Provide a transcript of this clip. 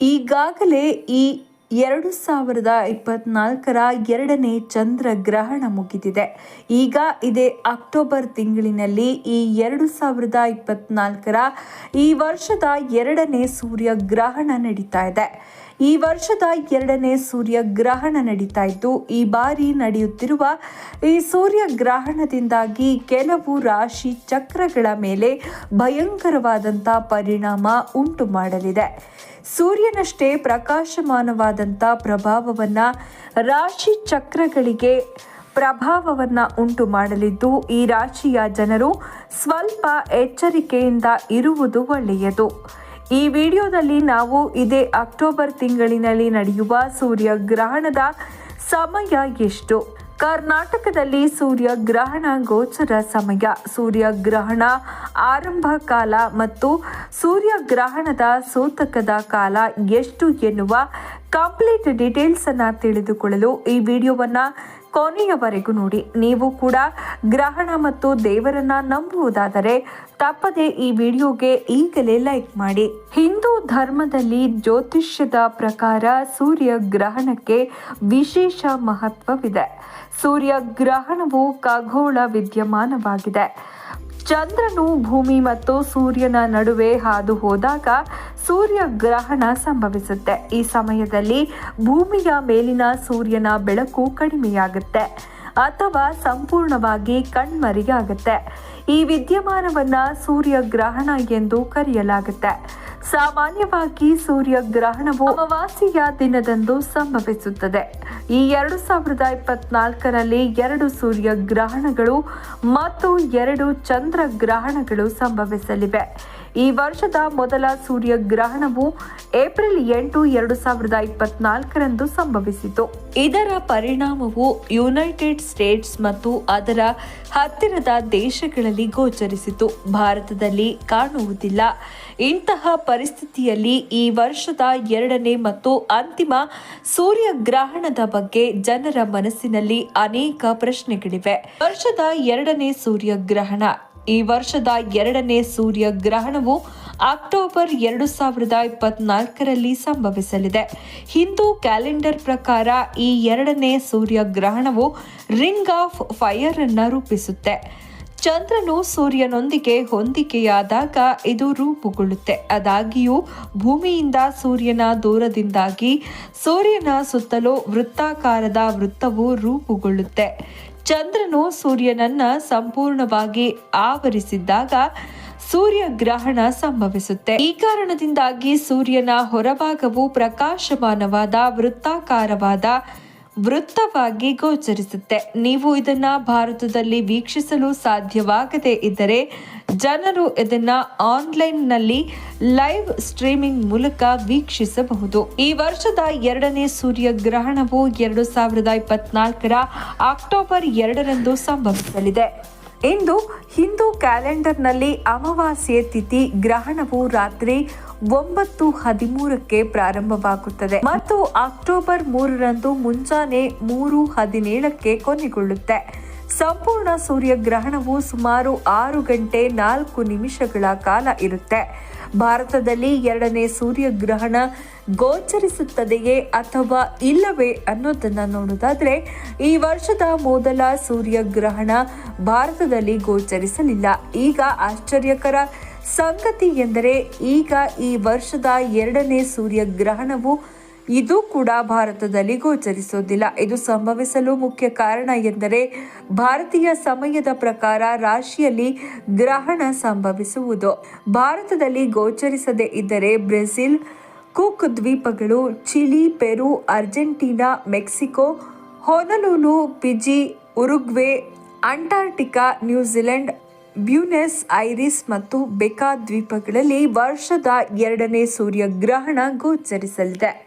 ಈಗಾಗಲೇ ಈ ಎರಡು ಸಾವಿರದ ಇಪ್ಪತ್ನಾಲ್ಕರ ಎರಡನೇ ಚಂದ್ರಗ್ರಹಣ ಮುಗಿದಿದೆ. ಈಗ ಇದೇ ಅಕ್ಟೋಬರ್ ತಿಂಗಳಿನಲ್ಲಿ ಈ ಎರಡು ಸಾವಿರದ ಇಪ್ಪತ್ನಾಲ್ಕರ ಈ ವರ್ಷದ ಎರಡನೇ ಸೂರ್ಯಗ್ರಹಣ ನಡೀತಾ ಇದೆ. ಈ ವರ್ಷದ ಎರಡನೇ ಸೂರ್ಯಗ್ರಹಣ ನಡೀತಾ ಇದ್ದು ಈ ಬಾರಿ ನಡೆಯುತ್ತಿರುವ ಈ ಸೂರ್ಯಗ್ರಹಣದಿಂದಾಗಿ ಕೆಲವು ರಾಶಿ ಚಕ್ರಗಳ ಮೇಲೆ ಭಯಂಕರವಾದಂಥ ಪರಿಣಾಮ ಉಂಟು ಮಾಡಲಿದೆ. ಸೂರ್ಯನಷ್ಟೇ ಪ್ರಕಾಶಮಾನವಾದಂಥ ಪ್ರಭಾವವನ್ನ ರಾಶಿ ಚಕ್ರಗಳಿಗೆ ಪ್ರಭಾವವನ್ನ ಉಂಟು ಮಾಡಲಿದ್ದು, ಈ ರಾಶಿಯ ಜನರು ಸ್ವಲ್ಪ ಎಚ್ಚರಿಕೆಯಿಂದ ಇರುವುದು ಒಳ್ಳೆಯದು. ಈ ವಿಡಿಯೋದಲ್ಲಿ ನಾವು ಇದೇ ಅಕ್ಟೋಬರ್ ತಿಂಗಳಿನಲ್ಲಿ ನಡೆಯುವ ಸೂರ್ಯಗ್ರಹಣದ ಸಮಯ ಎಷ್ಟು? ಕರ್ನಾಟಕದಲ್ಲಿ ಸೂರ್ಯಗ್ರಹಣ ಗೋಚರ ಸಮಯ. ಸೂರ್ಯಗ್ರಹಣ ಆರಂಭ ಕಾಲ ಮತ್ತು ಸೂರ್ಯಗ್ರಹಣದ ಸೂತಕದ ಕಾಲ ಎಷ್ಟು ಎನ್ನುವ ಕಂಪ್ಲೀಟ್ ಡೀಟೇಲ್ಸನ್ನು ತಿಳಿದುಕೊಳ್ಳಲು ಈ ವಿಡಿಯೋವನ್ನ ಕೊನೆಯವರೆಗೂ ನೋಡಿ, ನೀವು ಕೂಡ ಗ್ರಹಣ ಮತ್ತು ದೇವರನ್ನ ನಂಬುವುದಾದರೆ ತಪ್ಪದೆ ಈ ವಿಡಿಯೋಗೆ ಈಗಲೇ ಲೈಕ್ ಮಾಡಿ. ಹಿಂದೂ ಧರ್ಮದಲ್ಲಿ ಜ್ಯೋತಿಷ್ಯದ ಪ್ರಕಾರ ಸೂರ್ಯ ಗ್ರಹಣಕ್ಕೆ ವಿಶೇಷ ಮಹತ್ವವಿದೆ. ಸೂರ್ಯ ಗ್ರಹಣವು ಖಗೋಳ ವಿದ್ಯಮಾನವಾಗಿದೆ. ಚಂದ್ರನು ಭೂಮಿ ಮತ್ತು ಸೂರ್ಯನ ನಡುವೆ ಹಾದು ಹೋದಾಗ ಸೂರ್ಯ ಗ್ರಹಣ ಸಂಭವಿಸುತ್ತೆ. ಈ ಸಮಯದಲ್ಲಿ ಭೂಮಿಯ ಮೇಲಿನ ಸೂರ್ಯನ ಬೆಳಕು ಕಡಿಮೆಯಾಗುತ್ತೆ ಅಥವಾ ಸಂಪೂರ್ಣವಾಗಿ ಕಣ್ಮರೆಯಾಗುತ್ತೆ. ಈ ವಿದ್ಯಮಾನವನ್ನ ಸೂರ್ಯ ಗ್ರಹಣ ಎಂದು ಕರೆಯಲಾಗುತ್ತೆ. ಸಾಮಾನ್ಯವಾಗಿ ಸೂರ್ಯ ಗ್ರಹಣವು ಅಮಾವಾಸ್ಯೆಯ ದಿನದಂದು ಸಂಭವಿಸುತ್ತದೆ. ಈ ಎರಡು ಸಾವಿರದ ಇಪ್ಪತ್ನಾಲ್ಕರಲ್ಲಿ ಎರಡು ಸೂರ್ಯ ಗ್ರಹಣಗಳು ಮತ್ತು ಎರಡು ಚಂದ್ರ ಗ್ರಹಣಗಳು ಸಂಭವಿಸಲಿವೆ. ಈ ವರ್ಷದ ಮೊದಲ ಸೂರ್ಯಗ್ರಹಣವು ಏಪ್ರಿಲ್ ಎಂಟು ಎರಡು ಸಾವಿರದ ಇಪ್ಪತ್ನಾಲ್ಕರಂದು ಸಂಭವಿಸಿತು. ಇದರ ಪರಿಣಾಮವು ಯುನೈಟೆಡ್ ಸ್ಟೇಟ್ಸ್ ಮತ್ತು ಅದರ ಹತ್ತಿರದ ದೇಶಗಳಲ್ಲಿ ಗೋಚರಿಸಿತು. ಭಾರತದಲ್ಲಿ ಕಾಣುವುದಿಲ್ಲ. ಇಂತಹ ಪರಿಸ್ಥಿತಿಯಲ್ಲಿ ಈ ವರ್ಷದ ಎರಡನೇ ಮತ್ತು ಅಂತಿಮ ಸೂರ್ಯಗ್ರಹಣದ ಬಗ್ಗೆ ಜನರ ಮನಸ್ಸಿನಲ್ಲಿ ಅನೇಕ ಪ್ರಶ್ನೆಗಳಿವೆ. ವರ್ಷದ ಎರಡನೇ ಸೂರ್ಯಗ್ರಹಣ ಈ ವರ್ಷದ ಎರಡನೇ ಸೂರ್ಯಗ್ರಹಣವು ಅಕ್ಟೋಬರ್ ಎರಡು ಸಾವಿರದ ಇಪ್ಪತ್ನಾಲ್ಕರಲ್ಲಿ ಸಂಭವಿಸಲಿದೆ. ಹಿಂದೂ ಕ್ಯಾಲೆಂಡರ್ ಪ್ರಕಾರ ಈ ಎರಡನೇ ಸೂರ್ಯಗ್ರಹಣವು ರಿಂಗ್ ಆಫ್ ಫೈರ್ ಅನ್ನು ರೂಪಿಸುತ್ತೆ. ಚಂದ್ರನು ಸೂರ್ಯನೊಂದಿಗೆ ಹೊಂದಿಕೆಯಾದಾಗ ಇದು ರೂಪುಗೊಳ್ಳುತ್ತೆ. ಅದಾಗಿಯೂ ಭೂಮಿಯಿಂದ ಸೂರ್ಯನ ದೂರದಿಂದಾಗಿ ಸೂರ್ಯನ ಸುತ್ತಲೂ ವೃತ್ತಾಕಾರದ ವೃತ್ತವು ರೂಪುಗೊಳ್ಳುತ್ತೆ. ಚಂದ್ರನು ಸೂರ್ಯನನ್ನ ಸಂಪೂರ್ಣವಾಗಿ ಆವರಿಸಿದ್ದಾಗ ಸೂರ್ಯಗ್ರಹಣ ಸಂಭವಿಸುತ್ತೆ. ಈ ಕಾರಣದಿಂದಾಗಿ ಸೂರ್ಯನ ಹೊರಭಾಗವು ಪ್ರಕಾಶಮಾನವಾದ ವೃತ್ತಾಕಾರವಾದ ವೃತ್ತವಾಗಿ ಗೋಚರಿಸುತ್ತೆ. ನೀವು ಇದನ್ನ ಭಾರತದಲ್ಲಿ ವೀಕ್ಷಿಸಲು ಸಾಧ್ಯವಾಗದೇ ಇದ್ದರೆ ಜನರು ಇದನ್ನ ಆನ್ಲೈನ್ನಲ್ಲಿ ಲೈವ್ ಸ್ಟ್ರೀಮಿಂಗ್ ಮೂಲಕ ವೀಕ್ಷಿಸಬಹುದು. ಈ ವರ್ಷದ ಎರಡನೇ ಸೂರ್ಯಗ್ರಹಣವು ಎರಡು ಸಾವಿರದ ಇಪ್ಪತ್ನಾಲ್ಕರ ಅಕ್ಟೋಬರ್ ಎರಡರಂದು ಸಂಭವಿಸಲಿದೆ. ಇಂದು ಹಿಂದೂ ಕ್ಯಾಲೆಂಡರ್ನಲ್ಲಿ ಅಮಾವಾಸ್ಯೆ ತಿಥಿ ಗ್ರಹಣವು ರಾತ್ರಿ ಒಂಬತ್ತು ಹದಿಮೂರಕ್ಕೆ ಪ್ರಾರಂಭವಾಗುತ್ತದೆ. ಮತ್ತು ಅಕ್ಟೋಬರ್ ಮೂರರಂದು ಮುಂಜಾನೆ ಮೂರು ಹದಿನೇಳಕ್ಕೆ ಕೊನೆಗೊಳ್ಳುತ್ತೆ. ಸಂಪೂರ್ಣ ಸೂರ್ಯಗ್ರಹಣವು ಸುಮಾರು ಆರು ಗಂಟೆ ನಾಲ್ಕು ನಿಮಿಷಗಳ ಕಾಲ ಇರುತ್ತೆ. ಭಾರತದಲ್ಲಿ ಎರಡನೇ ಸೂರ್ಯಗ್ರಹಣ ಗೋಚರಿಸುತ್ತದೆಯೇ ಅಥವಾ ಇಲ್ಲವೇ ಅನ್ನೋದನ್ನ ನೋಡೋದಾದ್ರೆ, ಈ ವರ್ಷದ ಮೊದಲ ಸೂರ್ಯಗ್ರಹಣ ಭಾರತದಲ್ಲಿ ಗೋಚರಿಸಲಿಲ್ಲ. ಈಗ ಆಶ್ಚರ್ಯಕರ ಸಂಗತಿ ಎಂದರೆ, ಈಗ ಈ ವರ್ಷದ ಎರಡನೇ ಸೂರ್ಯಗ್ರಹಣವು ಇದು ಕೂಡ ಭಾರತದಲ್ಲಿ ಗೋಚರಿಸೋದಿಲ್ಲ ಇದು ಸಂಭವಿಸಲು ಮುಖ್ಯ ಕಾರಣ ಎಂದರೆ ಭಾರತೀಯ ಸಮಯದ ಪ್ರಕಾರ ರಾಶಿಯಲ್ಲಿ ಗ್ರಹಣ ಸಂಭವಿಸುವುದು. ಭಾರತದಲ್ಲಿ ಗೋಚರಿಸದೇ ಇದ್ದರೆ ಬ್ರೆಜಿಲ್, ಕುಕ್ ದ್ವೀಪಗಳು, Chile, Peru, Argentina, Mexico Honolulu Fiji Uruguay Antarctica New Zealand, Buenos ಮತ್ತು ಬೆಕಾ ದ್ವೀಪಗಳಲ್ಲಿ ವರ್ಷದ ಎರಡನೇ ಸೂರ್ಯಗ್ರಹಣ ಗೋಚರಿಸಲಿದೆ.